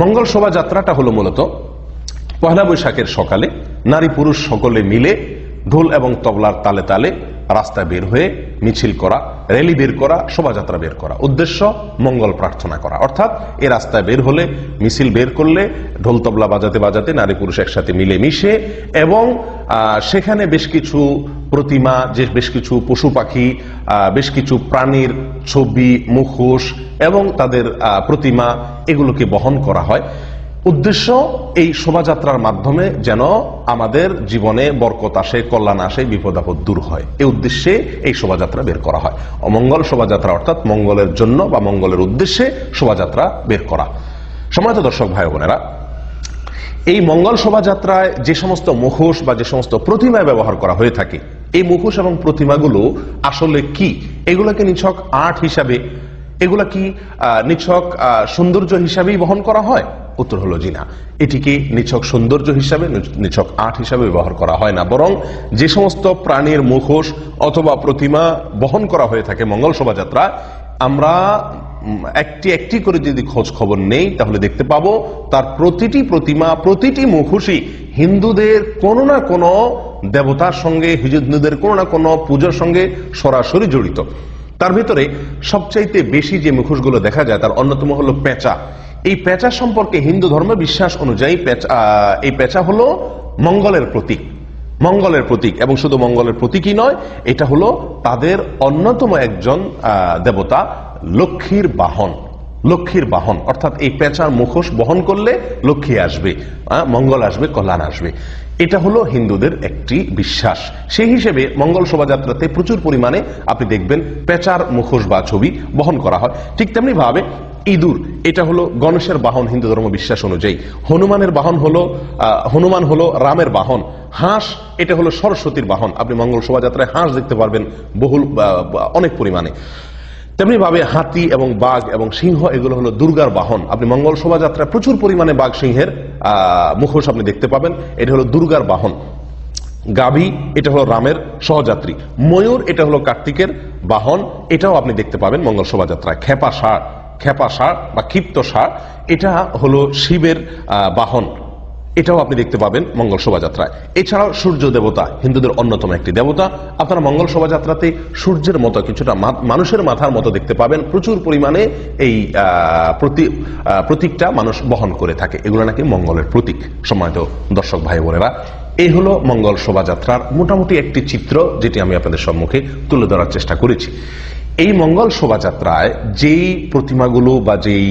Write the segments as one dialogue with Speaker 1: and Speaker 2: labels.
Speaker 1: মঙ্গল শোভাযাত্রাটা হলো মূলত পয়লা বৈশাখের সকালে নারী পুরুষ সকলে মিলে ঢোল এবং তবলার তালে তালে রাস্তায় বের হয়ে মিছিল করা, র্যালি বের করা, শোভাযাত্রা বের করা। উদ্দেশ্য, মঙ্গল প্রার্থনা করা। অর্থাৎ এ রাস্তায় বের হলে, মিছিল বের করলে, ঢোল তবলা বাজাতে বাজাতে নারী পুরুষ একসাথে মিলে মিশে এবং সেখানে বেশ কিছু প্রতিমা, যে বেশ কিছু পশু পাখি বেশ কিছু প্রাণীর ছবি, মুখোশ এবং তাদের প্রতিমা এগুলোকে বহন করা হয়। উদ্দেশ্য এই শোভাযাত্রার মাধ্যমে যেন আমাদের জীবনে বরকত আসে, কল্যাণ আসে বিপদ আপদ দূর হয়। এই উদ্দেশ্যে এই শোভাযাত্রা বের করা হয়। অমঙ্গল শোভাযাত্রা অর্থাৎ মঙ্গলের জন্য বা মঙ্গলের উদ্দেশ্যে শোভাযাত্রা বের করা। সময়ত দর্শক ভাই বোনেরা, এই মঙ্গল শোভাযাত্রায় যে সমস্ত মুখোশ বা যে সমস্ত প্রতিমায় ব্যবহার করা হয়ে থাকে এই মুখোশ এবং প্রতিমাগুলো আসলে কি? এগুলোকে নিছক আর্ট হিসাবে, এগুলা কি নিছক সৌন্দর্য হিসাবেই বহন করা হয়? উত্তর হলো জি না। এটিকে নিছক সৌন্দর্য হিসাবে নিছক আর্ট হিসাবে ব্যবহার করা হয় না। বরং যে সমস্ত প্রাণীর মুখোশ অথবা প্রতিমা বহন করা হয়ে থাকে মঙ্গল শোভাযাত্রা, আমরা একটি একটি করে যদি খোঁজ খবর নেই, তাহলে দেখতে পাবো তার প্রতিটি প্রতিমা, প্রতিটি মুখোশই হিন্দুদের কোনো না কোনো দেবতার সঙ্গে, হিন্দুদের কোনো না কোনো পুজোর সঙ্গে সরাসরি জড়িত। তার ভিতরে সবচাইতে বেশি যে মুখোশগুলো দেখা যায়, তার অন্যতম হলো পেঁচা। এই পেঁচা সম্পর্কে হিন্দু ধর্মের বিশ্বাস অনুযায়ী এই পেঁচা হলো মঙ্গলের প্রতীক। মঙ্গলের প্রতীক, এবং শুধু মঙ্গলের প্রতীকই নয়, এটা হলো তাদের অন্যতম একজন দেবতা লক্ষ্মীর বাহন লক্ষ্মীর বাহন, অর্থাৎ এই পেঁচার মুখোশ বহন করলে লক্ষ্মী আসবে মঙ্গল আসবে, কল্যাণ আসবে। এটা হলো হিন্দুদের একটি বিশ্বাস। সেই হিসেবে মঙ্গল শোভাযাত্রাতে প্রচুর পরিমাণে আপনি দেখবেন পেঁচার মুখোশ বা ছবি বহন করা হয়। ঠিক তেমনি ভাবে ইঁদুর, এটা হলো গণেশের বাহন হিন্দু ধর্ম বিশ্বাস অনুযায়ী। হনুমানের বাহন হলো হনুমান হলো রামের বাহন। হাঁস, এটা হলো সরস্বতীর বাহন। আপনি মঙ্গল শোভাযাত্রায় হাঁস দেখতে পারবেন বহুল অনেক পরিমাণে। তেমনি ভাবে হাতি এবং বাঘ এবং সিংহ, এগুলো হলো দুর্গার বাহন। আপনি মঙ্গল শোভাযাত্রায় প্রচুর পরিমাণে বাঘ সিংহের মুখোশ আপনি দেখতে পাবেন। এটা হলো দুর্গার বাহন। গাভী, এটা হলো রামের সহযাত্রী। ময়ূর, এটা হলো কার্তিকের বাহন। এটাও আপনি দেখতে পাবেন মঙ্গল শোভাযাত্রায়। খেপা ষাঁড় খেপা ষাঁড় বা ক্ষিপ্ত ষাঁড়, এটা হলো শিবের বাহন। এটাও আপনি দেখতে পাবেন মঙ্গল শোভাযাত্রায়। এছাড়াও সূর্য দেবতা, হিন্দুদের অন্যতম একটি দেবতা। আপনারা মঙ্গল শোভাযাত্রাতে সূর্যের মতো কিছুটা মানুষের মাথার মতো দেখতে পাবেন। প্রচুর পরিমাণে এই প্রতি- প্রতীকটা মানুষ বহন করে থাকে। এগুলো নাকি মঙ্গলের প্রতীক, সম্মানিত দর্শক ভাই বোনেরা। এই হলো মঙ্গল শোভাযাত্রার মোটামুটি একটি চিত্র, যেটি আমি আপনাদের সম্মুখে তুলে ধরার চেষ্টা করেছি। এই মঙ্গল শোভাযাত্রায় যেই প্রতিমাগুলো বা যেই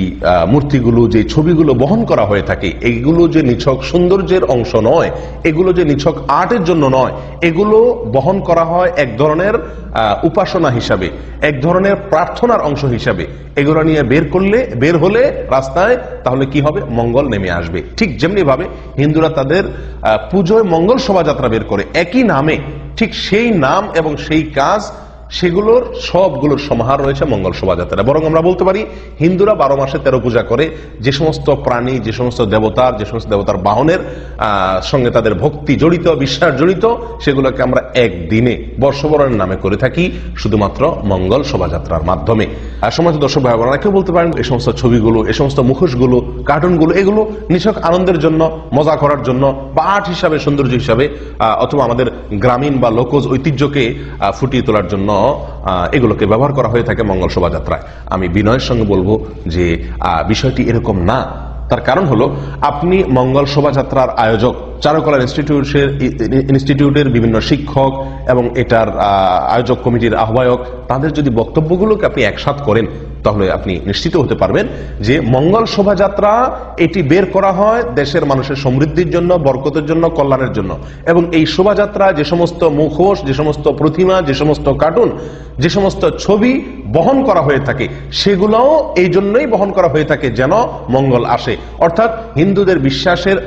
Speaker 1: মূর্তিগুলো যে ছবিগুলো বহন করা হয়ে থাকে এইগুলো যে নিছক সৌন্দর্যের অংশ নয়, এগুলো যে নিছক আর্টের জন্য নয়, এগুলো বহন করা হয় এক ধরনের উপাসনা হিসাবে, এক ধরনের প্রার্থনার অংশ হিসাবে। এগুলো নিয়ে বের করলে, বের হলে রাস্তায় তাহলে কি হবে? মঙ্গল নেমে আসবে। ঠিক যেমনি ভাবে হিন্দুরা তাদের পুজোয় মঙ্গল শোভাযাত্রা বের করে, একই নামে, ঠিক সেই নাম এবং সেই কাজ সেগুলোর সবগুলোর সমাহার রয়েছে মঙ্গল শোভাযাত্রা বরং আমরা বলতে পারি, হিন্দুরা বারো মাসে তেরো পূজা করে, যে সমস্ত প্রাণী, যে সমস্ত দেবতার যে সমস্ত দেবতার বাহনের সঙ্গে তাদের ভক্তি জড়িত, বিশ্বাস জড়িত, সেগুলোকে আমরা একদিনে বর্ষবরণের নামে করে থাকি, শুধুমাত্র মঙ্গল শোভাযাত্রার মাধ্যমে। আর সমাজ দর্শক ভাই বোনেরা কেউ বলতে পারেন, এই সমস্ত ছবিগুলো, এই সমস্ত মুখোশগুলো, কার্টুনগুলো, এগুলো নিছক আনন্দের জন্য, মজা করার জন্য বা আর্ট হিসাবে, সৌন্দর্য হিসাবে অথবা আমাদের গ্রামীণ বা লোকজ ঐতিহ্যকে ফুটিয়ে তোলার জন্য এগুলোকে ব্যবহার করা হয়ে থাকে মঙ্গল শোভাযাত্রায়। আমি বিনয়ের সঙ্গে বলব যে বিষয়টি এরকম না। তার কারণ হলো, আপনি মঙ্গল শোভাযাত্রার আয়োজক, চারুকলা ইনস্টিটিউটের ইনস্টিটিউটের বিভিন্ন শিক্ষক এবং এটার আয়োজক কমিটির আহ্বায়ক, তাদের যদি বক্তব্যগুলোকে আপনি একসাথ করেন তাহলে আপনি নিশ্চিত হতে পারবেন যে মঙ্গল শোভাযাত্রা এটি বের করা হয় দেশের মানুষের সমৃদ্ধির জন্য, বরকতের জন্য, কল্যাণের জন্য। এবং এই শোভাযাত্রা যে সমস্ত মুখোশ, যে সমস্ত প্রতিমা, যে সমস্ত কার্টুন, যে সমস্ত ছবি বহন করা হয়ে থাকে, সেগুলোও এই জন্যই বহন করা হয়ে থাকে যেন মঙ্গল আসে। অর্থাৎ হিন্দুদের বিশ্বাসের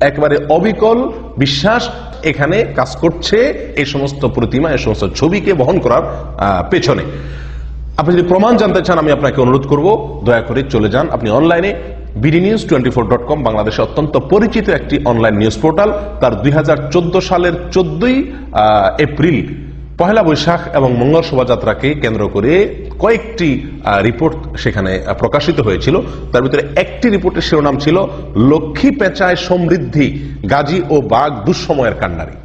Speaker 1: একবারে অবিকল বিশ্বাস এখানে কাজ করছে এই সমস্ত প্রতিমা, এই সমস্ত ছবিকে বহন করার পেছনে। আপনি যদি প্রমাণ জানতে চান, আমি আপনাকে অনুরোধ করব, দয়া করে চলে যান। আপনি অনলাইনে BD news twenty four dot com বাংলাদেশে অত্যন্ত পরিচিত একটি অনলাইন নিউজ পোর্টাল। তার দুই হাজার চোদ্দ সালের চোদ্দই এপ্রিল পহেলা বৈশাখ এবং মঙ্গল শোভাযাত্রাকে কেন্দ্র করে কয়েকটি রিপোর্ট সেখানে প্রকাশিত হয়েছিল। তার ভিতরে একটি রিপোর্টের শিরোনাম ছিল, লক্ষ্মী পেঁচায় সমৃদ্ধি, গাজী ও বাঘ দুঃসময়ের কান্নারি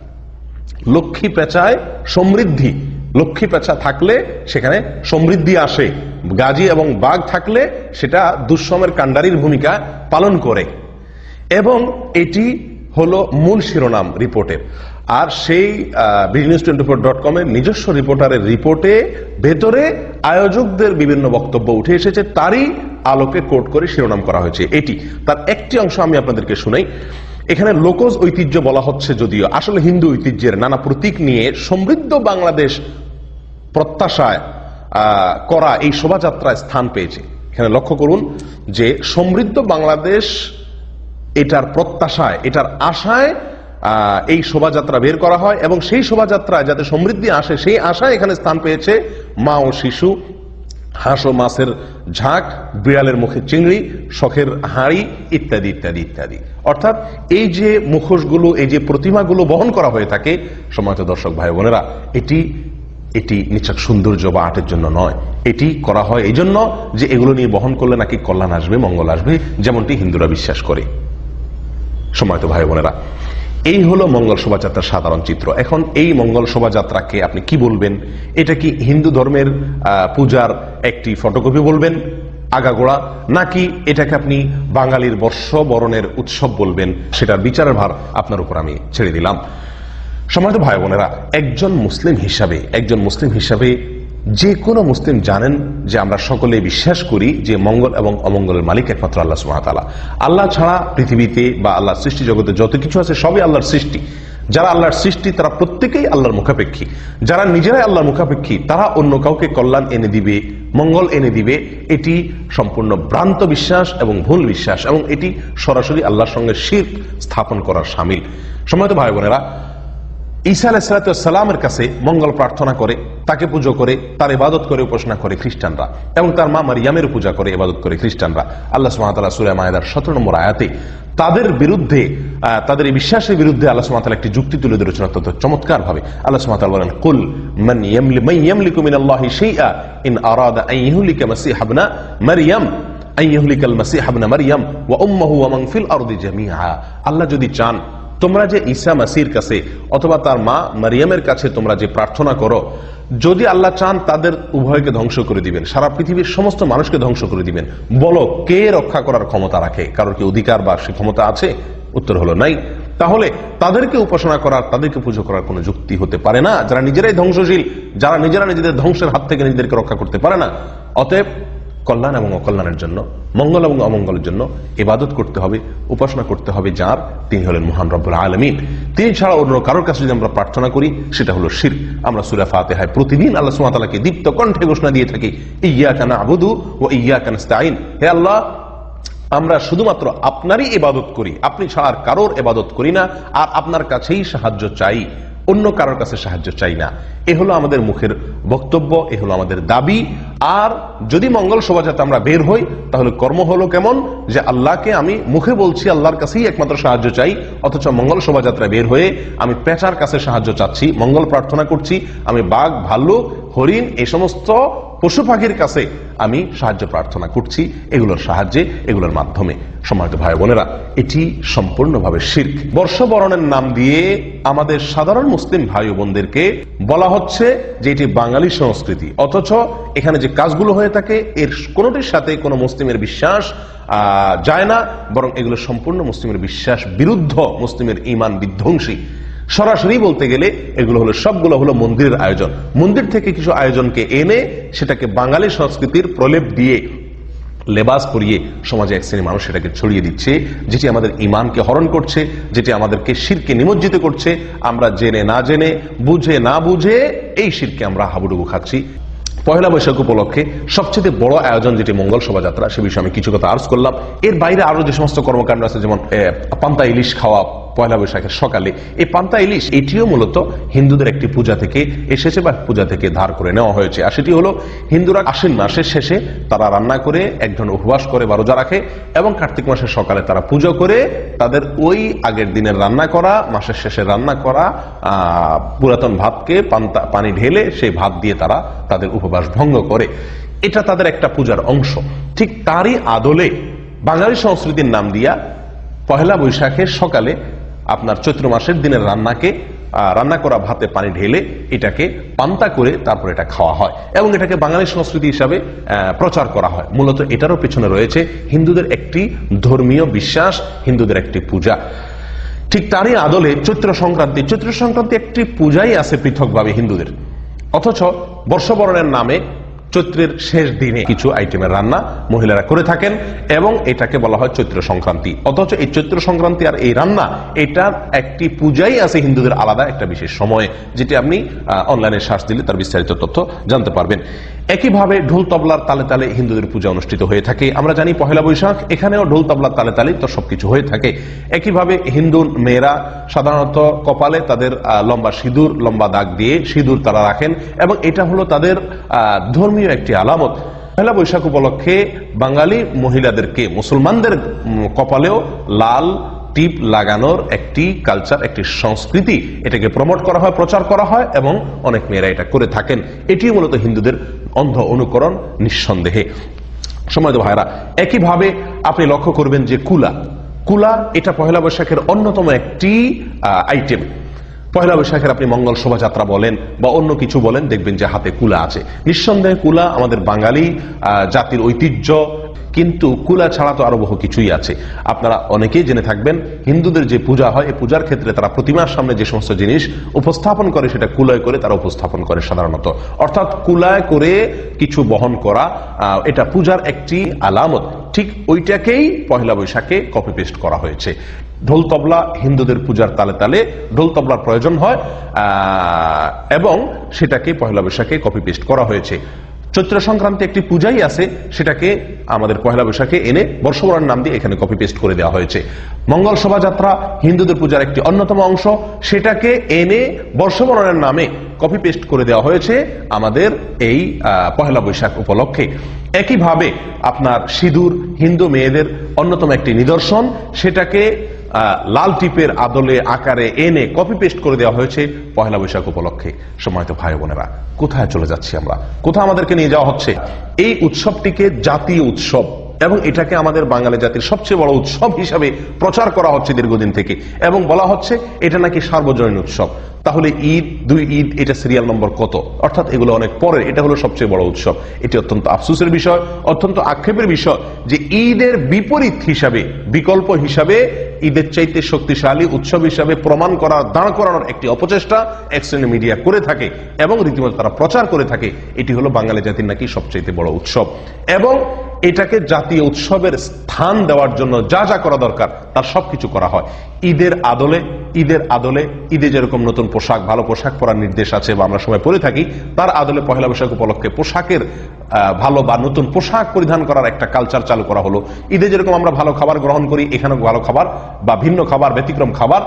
Speaker 1: লক্ষ্মী পেঁচায় সমৃদ্ধি লক্ষ্মী পেঁচা থাকলে সেখানে সমৃদ্ধি আসে। গাজী এবং বাঘ থাকলে সেটা দুঃসময়ের কাণ্ডারির ভূমিকা পালন করে। এবং এটি হলো মূল শিরোনাম রিপোর্টের আর সেই বিজনেস টোয়েন্টি ফোর ডট কমের নিজস্ব রিপোর্টারের রিপোর্টে ভেতরে আয়োজকদের বিভিন্ন বক্তব্য উঠে এসেছে, তারই আলোকে কোট করে শিরোনাম করা হয়েছে এটি। তার একটি অংশ আমি আপনাদেরকে শুনাই। এখানে লোকজ ঐতিহ্য বলা হচ্ছে যদিও, আসলে হিন্দু ঐতিহ্যের নানা প্রতীক নিয়ে সমৃদ্ধ বাংলাদেশ প্রত্যাশায় করা এই শোভাযাত্রায় স্থান পেয়েছে। এখানে লক্ষ্য করুন যে সমৃদ্ধ বাংলাদেশ এটার প্রত্যাশায়, এটার আশায় এই শোভাযাত্রা বের করা হয় এবং সেই শোভাযাত্রায় যাতে সমৃদ্ধি আসে, সেই আশায় এখানে স্থান পেয়েছে মা ও শিশু, হাঁস ও মাছের ঝাঁক, বিড়ালের মুখে চিংড়ি, শখের হাঁড়ি ইত্যাদি ইত্যাদি ইত্যাদি। অর্থাৎ এই যে মুখোশগুলো, এই যে প্রতিমাগুলো বহন করা হয়ে থাকে সময়ত দর্শক ভাই বোনেরা, এটি এটি নিছক সৌন্দর্য বা আর্টের জন্য নয়। এটি করা হয় এই জন্য যে এগুলো নিয়ে বহন করলে নাকি কল্যাণ আসবে, মঙ্গল আসবে, যেমনটি হিন্দুরা বিশ্বাস করে। সময় তো ভাই বোনেরা, এই হলো মঙ্গল শোভাযাত্রার সাধারণ চিত্র। এখন এই মঙ্গল শোভাযাত্রাকে আপনি কি বলবেন? এটা কি হিন্দু ধর্মের পূজার একটি ফটোকপি বলবেন, আগাগোড়া, নাকি এটাকে আপনি বাঙালির বর্ষ বরণের উৎসব বলবেন? সেটার বিচারের ভার আপনার উপর আমি ছেড়ে দিলাম। সম্মানিত ভাই বোনেরা, একজন মুসলিম হিসাবে, একজন মুসলিম হিসাবে যে কোনো মুসলিম জানেন যে আমরা সকলে বিশ্বাস করি যে মঙ্গল এবং অমঙ্গলের মালিক একমাত্র আল্লাহ সুহাতালা আল্লাহ ছাড়া পৃথিবীতে বা আল্লাহর সৃষ্টি জগতে যত কিছু আছে সবই আল্লাহর সৃষ্টি। যারা আল্লাহর সৃষ্টি, তারা প্রত্যেকেই আল্লাহর মুখাপেক্ষী। যারা নিজেরাই আল্লাহর মুখাপেক্ষী, তারা অন্য কাউকে কল্যাণ এনে দিবে, মঙ্গল এনে দিবে, এটি সম্পূর্ণ ভ্রান্ত বিশ্বাস এবং ভুল বিশ্বাস এবং এটি সরাসরি আল্লাহর সঙ্গে শির স্থাপন করার সামিল। সময়ত ভাই বোনেরা ঈসা আলাইসালামের কাছে মঙ্গল প্রার্থনা করে, তাকে পুজো করে, তার ইবাদত করে, উপাসনা করে খ্রিস্টানরা এবং তার মা মারিয়ামের পূজা করে, ইবাদত করে খ্রিস্টানরা। আল্লাহ সুমাতালা সুরায় মায়েদার সতেরো নম্বর আয়াতে তাদের বিরুদ্ধে তাদের এই বিশ্বাসের বিরুদ্ধে আল্লাহ সুমাতালা একটি যুক্তি তুলে ধরেছেন অত্যন্ত চমৎকার ভাবে আল্লাহ সুমাতাল বলেন, কুল মান ইয়ামলি ইয়ামলিকু শাইআ ইন আরাদা আন মাসিহ ইবনা মারইয়াম আন মাসিহ ইবনা মারইয়াম ওয়া উম্মুহু ওয়া মান ফিল আরদি জামিআ। আল্লাহ যদি চান তোমরা যে ঈসা মাসির কাছে অথবা তার মা মারিয়ামের কাছে তোমরা যে প্রার্থনা করো, যদি আল্লাহ চান তাদের উভয়কে ধ্বংস করে দিবেন, সারা পৃথিবীর সমস্ত মানুষকে ধ্বংস করে দিবেন, বলো কে রক্ষা করার ক্ষমতা রাখে? কারোর কি অধিকার বা সে ক্ষমতা আছে? উত্তর হলো নাই। তাহলে তাদেরকে উপাসনা করার, তাদেরকে পুজো করার কোনো যুক্তি হতে পারে না। যারা নিজেরাই ধ্বংসশীল, যারা নিজেরা নিজেদের ধ্বংসের হাত থেকে নিজেদেরকে রক্ষা করতে পারে না। অতএব কল্যাণ এবং অকল্যাণের জন্য, মঙ্গল এবং অমঙ্গলের জন্য ইবাদত করতে হবে, উপাসনা করতে হবে, যার তিনি হলেন মহান রব্বুল আলমিন। তিনি ছাড়া অন্য কারোর কাছে যদি আমরা প্রার্থনা করি, সেটা হলো শির আমরা সুরা ফাতেহায় প্রতিদিন আল্লাহ সুমাতালাকে দীপ্ত কণ্ঠে ঘোষণা দিয়ে থাকি ইয়া কানা আবুদু ও ইয়া কান হে আল্লাহ, আমরা শুধুমাত্র আপনারই ইবাদত করি, আপনি ছাড়া আর কারোর ইবাদত করি না, আর আপনার কাছেই সাহায্য চাই। অন্য কারোর কাছে সাহায্য চাই না। এ হলো আমাদের মুখের বক্তব্য, এ হলো আমাদের দাবি। আর যদি মঙ্গল শোভাযাত্রা আমরা বের হই, তাহলে কর্ম হলো কেমন? যে আল্লাহকে আমি মুখে বলছি, আল্লাহর কাছেই একমাত্র সাহায্য চাই। অথচ মঙ্গল শোভাযাত্রা বের হয়ে আমি পেঁচার কাছে সাহায্য চাচ্ছি, মঙ্গল প্রার্থনা করছি। আমি বাঘ, ভাল্লুক, হরিণ এই সমস্ত পশু পাখির কাছে আমি সাহায্য প্রার্থনা করছি, এগুলোর সাহায্যে, এগুলোর মাধ্যমে। সম্মানিত ভাই বোনেরা, এটি সম্পূর্ণভাবে শির্ক। বর্ষবরণের নাম দিয়ে আমাদের সাধারণ মুসলিম ভাই বোনদেরকে বলা হচ্ছে যে এটি বাঙালি সংস্কৃতি। অথচ এখানে যে কাজগুলো হয়ে থাকে, এর কোনোটির সাথে কোনো মুসলিমের বিশ্বাস যায় না, বরং এগুলো সম্পূর্ণ মুসলিমের বিশ্বাস বিরুদ্ধ মুসলিমের ইমান বিধ্বংসী। সরাসরি বলতে গেলে এগুলো হলো, সবগুলো হলো মন্দিরের আয়োজন। মন্দির থেকে কিছু আয়োজনকে এনে সেটাকে বাঙালি সংস্কৃতির প্রলেপ দিয়ে, লেবাস পরিয়ে সমাজে এক শ্রেণি মানুষ সেটাকে ছড়িয়ে দিচ্ছে, যেটি আমাদের ইমানকে হরণ করছে, যেটি আমাদেরকে শিরকে নিমজ্জিত করছে। আমরা জেনে না জেনে, বুঝে না বুঝে এই শিরকে আমরা হাবুডুবু খাচ্ছি। পয়লা বৈশাখ উপলক্ষে সবচেয়ে বড় আয়োজন যেটি মঙ্গল শোভাযাত্রা, সে বিষয়ে আমি কিছু কথা আর্জ করলাম। এর বাইরে আরও যে সমস্ত কর্মকাণ্ড আছে, যেমন পান্তা ইলিশ খাওয়া পয়লা বৈশাখের সকালে। এই পান্তা ইলিশ, এটিও মূলত হিন্দুদের একটি পূজা থেকে এসেছে বা পূজা থেকে ধার করে নেওয়া হয়েছে। আর সেটি হলো, হিন্দুরা আশ্বিন মাসের শেষে তারা রান্না করে, একজন উপবাস করে বা রোজা রাখে এবং কার্তিক মাসের সকালে তারা পুজো করে, তাদের ওই আগের দিনের রান্না করা, মাসের শেষে রান্না করা পুরাতন ভাতকে পান্তা, পানি ঢেলে সেই ভাত দিয়ে তারা তাদের উপবাস ভঙ্গ করে। এটা তাদের একটা পূজার অংশ। ঠিক তারই আদলে বাঙালি সংস্কৃতির নাম দিয়া পহেলা বৈশাখের সকালে আপনার চৈত্র মাসের দিনের রান্নাকে রান্না করা ভাতে পানি ঢেলে এটাকে পান্তা করে তারপর এটা খাওয়া হয় এবং এটাকে বাঙালি সংস্কৃতি হিসাবে প্রচার করা হয়। মূলত এটারও পেছনে রয়েছে হিন্দুদের একটি ধর্মীয় বিশ্বাস, হিন্দুদের একটি পূজা। ঠিক তারই আদলে চৈত্র সংক্রান্তি চৈত্র সংক্রান্তি একটি পূজাই আছে পৃথকভাবে হিন্দুদের। অথচ বর্ষবরণের নামে চৈত্রের শেষ দিনে কিছু আইটেমের রান্না মহিলারা করে থাকেন এবং এটাকে বলা হয় চৈত্র সংক্রান্তি। অথচ এই চৈত্র সংক্রান্তি আর এই রান্না এটার একটি পূজাই আছে হিন্দুদের আলাদা একটা বিশেষ সময়ে যেটি আপনি অনলাইনে শ্বাস দিলে তার বিস্তারিত তথ্য জানতে পারবেন। একইভাবে ঢোল তবলার তালে তালে হিন্দুদের পূজা অনুষ্ঠিত হয়ে থাকে। আমরা জানি পহেলা বৈশাখ এখানেও ঢোল তবলার তালে তালে তো সবকিছু হয়ে থাকে। একইভাবে হিন্দু মেয়েরা সাধারণত কপালে তাদের লম্বা সিঁদুর লম্বা দাগ দিয়ে সিঁদুর তারা রাখেন এবং এটা হলো তাদের আহ, ধর্মীয় একটি আলামত। পহেলা বৈশাখ উপলক্ষে বাঙালি মহিলাদেরকে, মুসলমানদের কপালেও লাল টিপ লাগানোর একটি কালচার একটি সংস্কৃতি এটাকে প্রমোট করা হয়, প্রচার করা হয় এবং অনেক মেয়েরা এটা করে থাকেন। এটি মূলত হিন্দুদের অন্ধ অনুকরণ নিঃসন্দেহে। সময় ভাইরা একইভাবে আপনি লক্ষ্য করবেন যে কুলা। কুলা এটা পহেলা বৈশাখের অন্যতম একটি আইটেম পয়লা বৈশাখের আপনি মঙ্গল শোভাযাত্রা বলেন বা অন্য কিছু বলেন, দেখবেন যে হাতে কুলা আছে। নিঃসন্দেহে কুলা আমাদের বাঙালি জাতির ঐতিহ্য কিন্তু কুলা ছাড়া তো আরও বহু কিছুই আছে। আপনারা অনেকেই জেনে থাকবেন, হিন্দুদের যে পূজা হয়, এই পূজার ক্ষেত্রে তারা প্রতিমার সামনে যে সমস্ত জিনিস উপস্থাপন করে, সেটা কুলায় করে তারা উপস্থাপন করে সাধারণত। অর্থাৎ কুলায় করে কিছু বহন করা এটা পূজার একটি আলামত। ঠিক ওইটাকেই পহেলা বৈশাখে কপি পেস্ট করা হয়েছে। ঢোল তবলা হিন্দুদের পূজার তালে তালে ঢোল তবলার প্রয়োজন হয় এবং সেটাকে পয়লা বৈশাখে কপি পেস্ট করা হয়েছে। চৈত্র সংক্রান্তি একটি পূজাই আছে, সেটাকে আমাদের পয়লা বৈশাখে এনে বর্ষবরণ নাম দিয়ে এখানে কপি পেস্ট করে দেওয়া হয়েছে। মঙ্গল শোভাযাত্রা হিন্দুদের পূজার একটি অন্যতম অংশ, সেটাকে এনে বর্ষবরণের নামে কপি পেস্ট করে দেওয়া হয়েছে আমাদের এই পহেলা বৈশাখ উপলক্ষে। একইভাবে আপনার সিঁদুর, হিন্দু মেয়েদের অন্যতম একটি নিদর্শন, সেটাকে লাল টিপের আদলে আকারে এনে কপি পেস্ট করে দেওয়া হয়েছে পহেলা বৈশাখ উপলক্ষে। সময়ত ভাই বোনেরা, কোথায় চলে যাচ্ছি আমরা? কোথায় আমাদেরকে নিয়ে যাওয়া হচ্ছে। এই উৎসবটিকে জাতীয় উৎসব এবং এটাকে আমাদের বাঙালি জাতির সবচেয়ে বড় উৎসব হিসাবে প্রচার করা হচ্ছে দীর্ঘদিন থেকে এবং বলা হচ্ছে এটা নাকি সার্বজনীন উৎসব। তাহলে ঈদ, দুই ঈদ, এটা সিরিয়াল নম্বর কত? অর্থাৎ এগুলো অনেক পরের, এটা হলো সবচেয়ে বড় উৎসব। এটি অত্যন্ত আফসোসের বিষয়, অত্যন্ত আক্ষেপের বিষয় যে ঈদের বিপরীত হিসাবে, বিকল্প হিসাবে, ঈদের চাইতে শক্তিশালী উৎসব হিসাবে প্রমাণ করার দাঁড় করানোর একটি অপচেষ্টা এক শ্রেণি মিডিয়া করে থাকে এবং রীতিমতো তারা প্রচার করে থাকে, এটি হলো বাঙালি জাতির নাকি সবচাইতে বড় উৎসব। এবং এটাকে জাতীয় উৎসবের স্থান দেওয়ার জন্য যা যা করা দরকার, তার সবকিছু করা হয়। ঈদের আদলে ঈদের আদলে ঈদে যেরকম নতুন পোশাক, ভালো পোশাক পরার নির্দেশ আছে বা আমরা সবাই পরে থাকি, তার আদলে পহেলা বৈশাখ উপলক্ষে পোশাকের ভালো বা নতুন পোশাক পরিধান করার একটা কালচার চালু করা হলো। ঈদে যেরকম আমরা ভালো খাবার গ্রহণ করি, এখানেও ভালো খাবার বা ভিন্ন খাবার, ব্যতিক্রম খাবার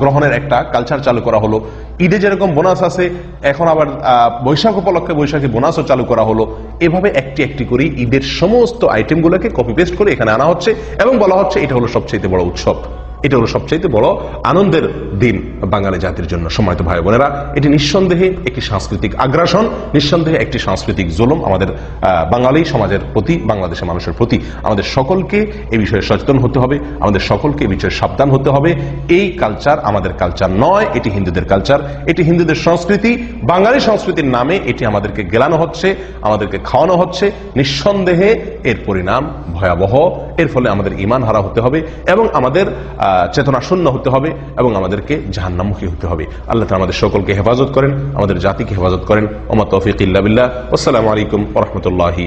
Speaker 1: গ্রহণের একটা কালচার চালু করা হলো। ঈদে যেরকম বোনাস আছে, এখন আবার বৈশাখ উপলক্ষে বৈশাখী বোনাসও চালু করা হলো। এভাবে একটি একটি করে ঈদের সমস্ত আইটেমগুলোকে কপি পেস্ট করে এখানে আনা হচ্ছে এবং বলা হচ্ছে এটা হলো সবচেয়ে বড় উৎসব। এটা হলো সবচাইতে বড় আনন্দের দিন বাঙালি জাতির জন্য সময়ত ভাই বোনেরা। এটি নিঃসন্দেহে একটি সাংস্কৃতিক আগ্রাসন, নিঃসন্দেহে একটি সাংস্কৃতিক জোলম আমাদের বাঙালি সমাজের প্রতি, বাংলাদেশের মানুষের প্রতি। আমাদের সকলকে এই বিষয়ে সচেতন হতে হবে, আমাদের সকলকে এই বিষয়ে সাবধান হতে হবে। এই কালচার আমাদের কালচার নয়, এটি হিন্দুদের কালচার। এটি হিন্দুদের সংস্কৃতি, বাঙালি সংস্কৃতির নামে এটি আমাদেরকে গেলানো হচ্ছে, আমাদেরকে খাওয়ানো হচ্ছে। নিঃসন্দেহে এর পরিণাম ভয়াবহ। এর ফলে আমাদের ইমান হারা হতে হবে এবং আমাদের চেতনা শূন্য হতে হবে এবং আমাদেরকে জাহান্নামুখী হতে হবে। আল্লাহ আমাদের সকলকে হেফাজত করেন, আমাদের জাতিকে হেফাজত করেন। ওমা তৌফিক ইল্লা আসসালামু আলাইকুম রহমতুল্লাহি